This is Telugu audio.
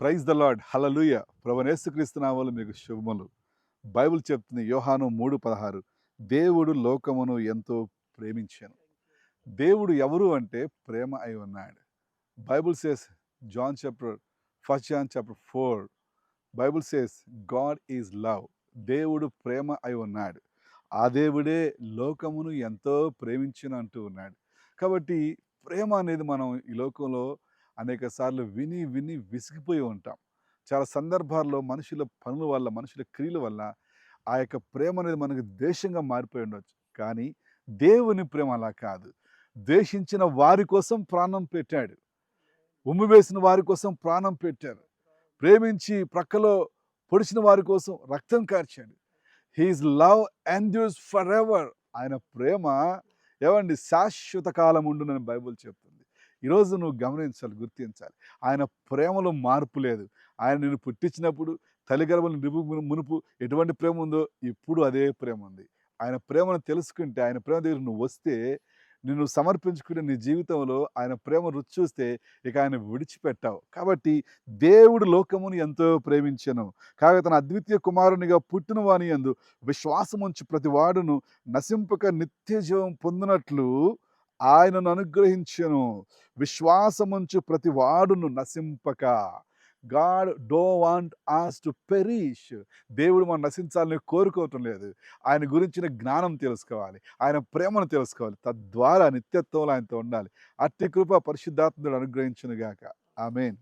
ప్రైజ్ ద లాడ్ హలలుయ ప్రవనేసుక్రీస్తునామలు మీకు శుభములు. బైబిల్ చెప్తుంది యోహాను మూడు పదహారు. దేవుడు లోకమును ఎంతో ప్రేమించాను. దేవుడు ఎవరు అంటే ప్రేమ అయి ఉన్నాడు. Bible says John chapter first John chapter four. Bible says God is love. దేవుడు ప్రేమ అయి ఉన్నాడు. ఆ దేవుడే లోకమును ఎంతో ప్రేమించిన అంటూ ఉన్నాడు. కాబట్టి ప్రేమ అనేది మనం ఈ లోకంలో అనేక సార్లు విని విని విసిగిపోయి ఉంటాం. చాలా సందర్భాల్లో మనుషుల పనుల వల్ల మనుషుల క్రియల వల్ల ఆ యొక్క ప్రేమ అనేది మనకు దేశంగా మారిపోయి ఉండవచ్చు కానీ దేవుని ప్రేమ అలా కాదు. ద్వేషించిన వారి కోసం ప్రాణం పెట్టాడు. ఉమ్మి వేసిన వారి కోసం ప్రాణం పెట్టారు. ప్రేమించి ప్రక్కలో పొడిచిన వారి కోసం రక్తం కార్చాడు. He is love and forever ఆయన ప్రేమ ఏమండి శాశ్వత కాలం ఉండునని బైబుల్ చెప్తుంది. ఈరోజు నువ్వు గమనించాలి గుర్తించాలి. ఆయన ప్రేమలో మార్పు లేదు. ఆయన నిన్ను పుట్టించినప్పుడు తల్లిగర్భలు నిపు మునుపు ఎటువంటి ప్రేమ ఉందో ఇప్పుడు అదే ప్రేమ ఉంది. ఆయన ప్రేమను తెలుసుకుంటే ఆయన ప్రేమ దగ్గర నువ్వు వస్తే నిన్ను సమర్పించుకునే నీ జీవితంలో ఆయన ప్రేమ రుచి చూస్తే ఇక ఆయన విడిచిపెట్టావు. కాబట్టి దేవుడు లోకమును ఎంతో ప్రేమించను. కాగా తన అద్వితీయ కుమారునిగా పుట్టిన వాని ఎందు విశ్వాసముంచి ప్రతి వాడును నశింపక నిత్య జీవం పొందినట్లు ఆయనను అనుగ్రహించను. విశ్వాసముంచు ప్రతి వాడును నశింపక. God do want us to perish దేవుడు మనం నశించాలని కోరుకోవటం లేదు. ఆయన గురించిన జ్ఞానం తెలుసుకోవాలి. ఆయన ప్రేమను తెలుసుకోవాలి. తద్వారా నిత్యత్వంలో ఆయనతో ఉండాలి. అట్టి కృప పరిశుద్ధాత్ముడు అనుగ్రహించును గాక ఆమెన్.